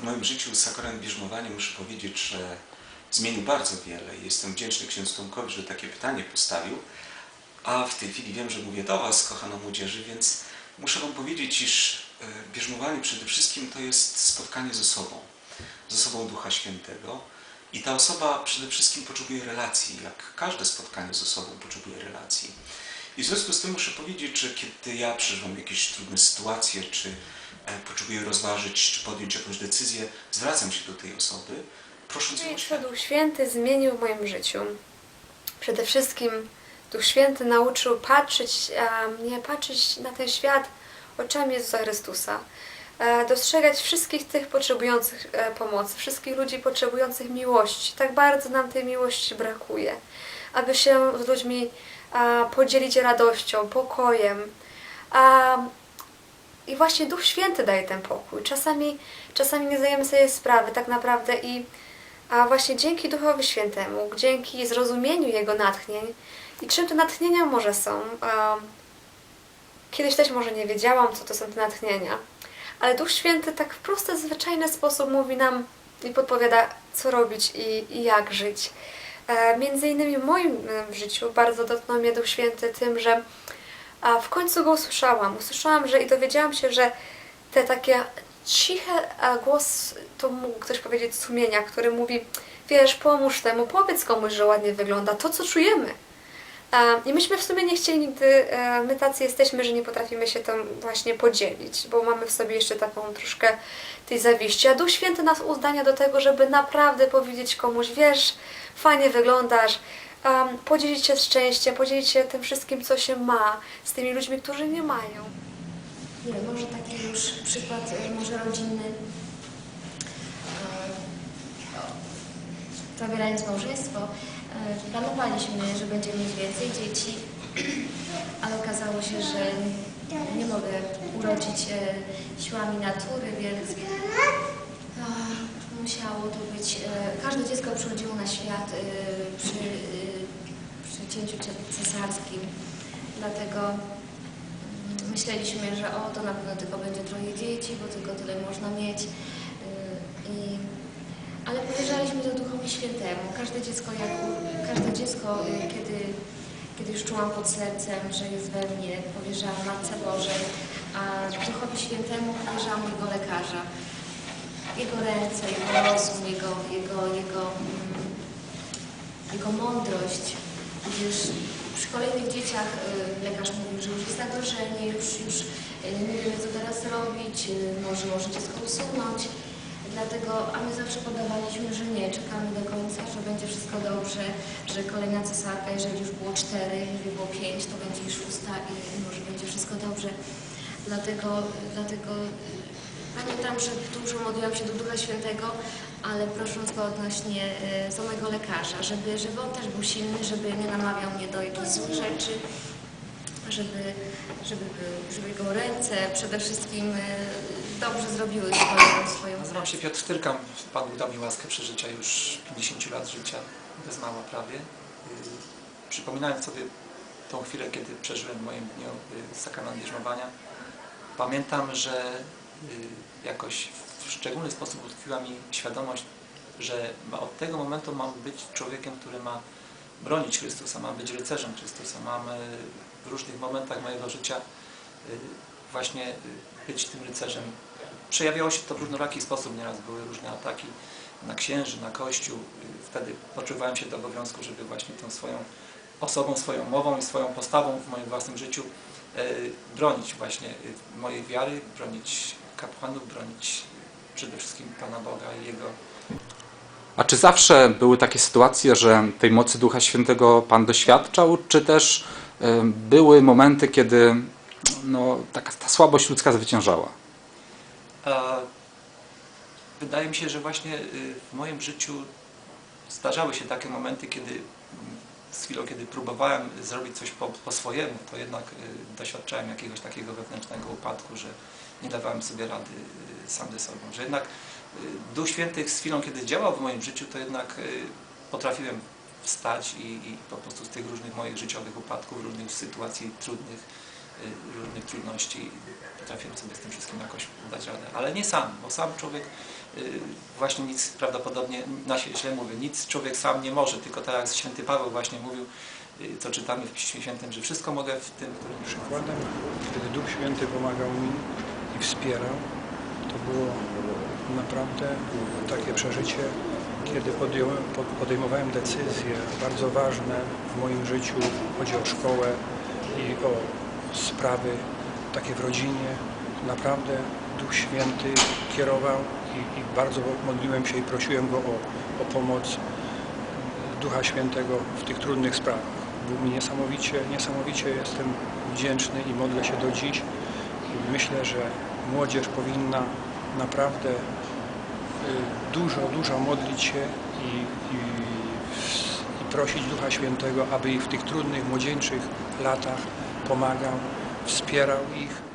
w moim życiu sakrament bierzmowania muszę powiedzieć, że zmienił bardzo wiele. Jestem wdzięczny księdzu Tomkowi, że takie pytanie postawił. A w tej chwili wiem, że mówię do Was, kochana młodzieży, więc muszę Wam powiedzieć, iż e, bierzmowanie przede wszystkim to jest spotkanie ze sobą, ze sobą Ducha Świętego. I ta osoba przede wszystkim potrzebuje relacji, jak każde spotkanie ze sobą potrzebuje relacji. I w związku z tym muszę powiedzieć, że kiedy ja przeżywam jakieś trudne sytuacje, czy potrzebuję rozważyć, czy podjąć jakąś decyzję, zwracam się do tej osoby, prosząc ją o Co światło. Duch Święty zmienił w moim życiu. Przede wszystkim Duch Święty nauczył patrzeć, e, nie patrzeć na ten świat oczami Jezusa Chrystusa. E, dostrzegać wszystkich tych potrzebujących e, pomocy, wszystkich ludzi potrzebujących miłości. Tak bardzo nam tej miłości brakuje. Aby się z ludźmi podzielić radością, pokojem. I właśnie Duch Święty daje ten pokój. Czasami, czasami nie zdajemy sobie sprawy tak naprawdę i a właśnie dzięki Duchowi Świętemu, dzięki zrozumieniu Jego natchnień i czym te natchnienia może są. Kiedyś też może nie wiedziałam, co to są te natchnienia, ale Duch Święty tak w prosty, zwyczajny sposób mówi nam i podpowiada, co robić i, i jak żyć. E, Między innymi w moim e, życiu bardzo dotknął mnie Duch Święty tym, że a w końcu go usłyszałam. Usłyszałam, że i dowiedziałam się, że te takie ciche głos, to mógł ktoś powiedzieć sumienia, który mówi, wiesz, pomóż temu, powiedz komuś, że ładnie wygląda, to co czujemy. I myśmy w sumie nie chcieli nigdy, e, my tacy jesteśmy, że nie potrafimy się tym właśnie podzielić, bo mamy w sobie jeszcze taką troszkę tej zawiści. A Duch Święty nas uzdania do tego, żeby naprawdę powiedzieć komuś, wiesz, fajnie wyglądasz, um, podzielić się szczęściem, podzielić się tym wszystkim, co się ma z tymi ludźmi, którzy nie mają. Nie może taki już przykład, e, może rodzinny. E, Zawierając małżeństwo, e, planowaliśmy, że będziemy mieć więcej dzieci, ale okazało się, że nie mogę urodzić siłami natury, więc musiało to być. Każde dziecko przychodziło na świat przy cięciu cesarskim, dlatego Mm, Myśleliśmy, że o, to na pewno tylko będzie troje dzieci, bo tylko tyle można mieć. Yy, I, ale powierzaliśmy to Duchowi Świętemu. Każde dziecko, jak, każde dziecko yy, kiedy, kiedy już czułam pod sercem, że jest we mnie, powierzałam Matce Bożej, a Duchowi Świętemu powierzałam jego lekarza. Jego ręce, jego rozum, jego, jego, jego, mm, jego mądrość, gdyż przy kolejnych dzieciach y, lekarz mówił, że już jest zagrożenie, już, już y, nie wiemy co teraz robić, y, może, może dziecko usunąć. Dlatego, a my zawsze podawaliśmy, że nie, czekamy do końca, że będzie wszystko dobrze, że kolejna cesarka, jeżeli już było cztery, jeżeli było pięć, to będzie już szósta i może będzie wszystko dobrze. Dlatego, dlatego pamiętam, że dużo modliłam się do Ducha Świętego, ale prosząc go odnośnie y, samego lekarza, żeby, żeby on też był silny, żeby nie namawiał mnie do jakichś złych rzeczy, żeby, żeby, był- żeby jego ręce przede wszystkim y, dobrze zrobiły swoją, swoją Nazywam się Piotr Tyrkam. Pan dał mi łaskę przeżycia już 50 lat życia, bez mała prawie. Yy, Przypominając sobie tą chwilę, kiedy przeżyłem w moim dniu yy, sakrament bierzmowania, pamiętam, że jakoś w szczególny sposób utkwiła mi świadomość, że od tego momentu mam być człowiekiem, który ma bronić Chrystusa, mam być rycerzem Chrystusa, mam yy, w różnych momentach mojego życia yy, właśnie być tym rycerzem Przejawiało się to w różnoraki sposób, nieraz były różne ataki na księży, na kościół. Wtedy poczuwałem się do obowiązku, żeby właśnie tą swoją osobą, swoją mową i swoją postawą w moim własnym życiu bronić właśnie mojej wiary, bronić kapłanów, bronić przede wszystkim Pana Boga i Jego A czy zawsze były takie sytuacje, że tej mocy Ducha Świętego Pan doświadczał, czy też były momenty, kiedy no, taka ta słabość ludzka zwyciężała? Wydaje mi się, że właśnie y, w moim życiu zdarzały się takie momenty, kiedy z chwilą, kiedy próbowałem zrobić coś po, po swojemu, to jednak y, doświadczałem jakiegoś takiego wewnętrznego upadku, że nie dawałem sobie rady y, sam ze sobą. Że jednak y, Duch Święty z chwilą, kiedy działał w moim życiu, to jednak potrafiłem wstać i, i po prostu z tych różnych moich życiowych upadków, różnych sytuacji trudnych różnych trudności potrafiłem sobie z tym wszystkim jakoś dać radę. Ale nie sam, bo sam człowiek y, właśnie nic prawdopodobnie, na źle mówię, nic człowiek sam nie może, tylko tak jak święty Paweł właśnie mówił, y, co czytamy w Piśmie Świętym, że wszystko mogę w tym, który mnie Przykładem, kiedy Duch Święty pomagał mi i wspierał, to było naprawdę takie przeżycie, kiedy podjąłem, pod- podejmowałem decyzje bardzo ważne w moim życiu. Chodzi o szkołę i o sprawy takie w rodzinie. Naprawdę Duch Święty kierował i, i bardzo modliłem się i prosiłem Go o, o pomoc Ducha Świętego w tych trudnych sprawach. Był mi niesamowicie, niesamowicie jestem wdzięczny i modlę się do dziś. I myślę, że młodzież powinna naprawdę y, dużo, dużo modlić się i, i, i prosić Ducha Świętego, aby ich w tych trudnych, młodzieńczych latach pomagał, wspierał ich